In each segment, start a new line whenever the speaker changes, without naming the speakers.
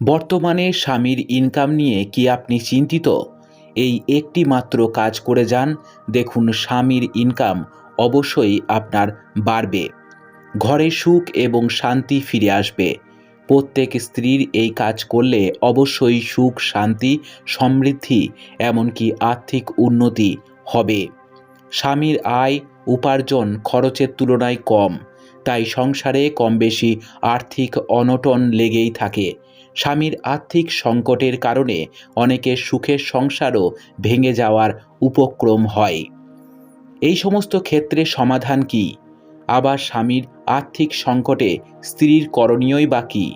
বর্তমানে স্বামীর ইনকাম নিয়ে কি আপনি চিন্তিত? এই একটি মাত্র কাজ করে যান, দেখুন স্বামীর ইনকাম অবশ্যই আপনার বাড়বে। ঘরে সুখ এবং শান্তি ফিরে আসবে। প্রত্যেক স্ত্রীর এই কাজ করলে অবশ্যই সুখ, শান্তি, সমৃদ্ধি, এমনকি আর্থিক উন্নতি হবে। স্বামীর আয়, উপার্জন খরচের তুলনায় কম, তাই সংসারে কম বেশি আর্থিক অনটন লেগেই থাকে। স্বামীর আর্থিক সংকটের কারণে অনেকের সুখের সংসারও ভেঙে যাওয়ার উপক্রম হয়। এই সমস্ত ক্ষেত্রে সমাধান কি? আবার স্বামীর আর্থিক সংকটে স্ত্রীর করণীয়ই বা কী?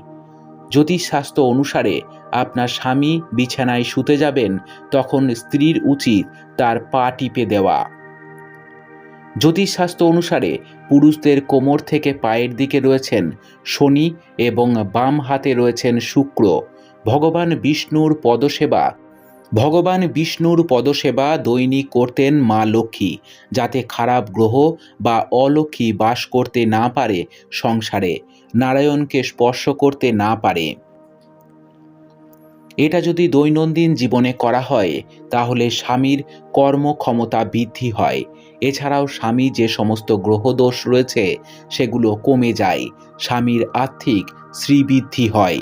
জ্যোতিষশাস্ত্র অনুসারে আপনার স্বামী বিছানায় শুতে যাবেন, তখন স্ত্রীর উচিত তার পা টিপে দেওয়া। জ্যোতিষশাস্ত্র অনুসারে পুরুষদের কোমর থেকে পায়ের দিকে রয়েছেন শনি এবং বাম হাতে রয়েছেন শুক্র। ভগবান বিষ্ণুর পদসেবা। ভগবান বিষ্ণুর পদসেবা দৈনিক করতেন মা লক্ষ্মী, যাতে খারাপ গ্রহ বা অলক্ষ্মী বাস করতে না পারে সংসারে। নারায়ণকে স্পর্শ করতে না পারে। এটা যদি দৈনন্দিন জীবনে করা হয়, তাহলে স্বামীর কর্মক্ষমতা বৃদ্ধি হয়। এছাড়াও স্বামী যে সমস্ত গ্রহদোষ রয়েছে, সেগুলো কমে যায়। স্বামীর আর্থিক শ্রীবৃদ্ধি হয়।